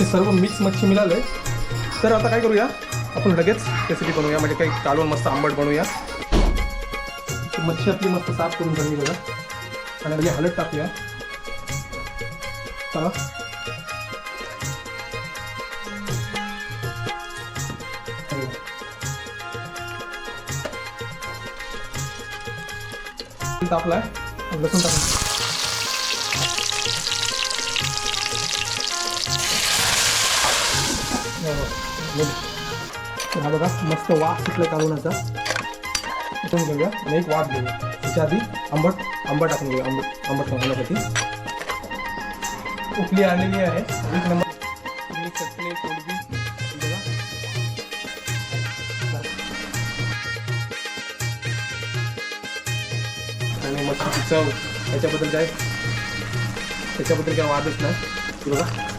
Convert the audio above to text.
असे सर्व मिक्स मच्छी मिळाले तर आता काय करूया? आपण लगेच रेसिपी बनवूया. म्हणजे काही कालवण मस्त आंबट बनवूया. मच्छी आपली मस्त साफ करून झाली बघा. आणि म्हणजे हलत टाकूया. चला. तापलाय. लसूण टाकून. तर हा बघा मस्त वाफ सुटला काढूनाचा उठून घेऊया आणि एक वाफ घेऊया. त्याच्या आधी आंबट आंबट टाकून घेऊया आंबट आंबट टाकण्यासाठी उकली आलेली आहे. एक नंबर. आणि चटणी कोलबी आणि मच्छीची चव त्याच्याबद्दल काय? त्याच्याबद्दल काय वादच नाही. बघा.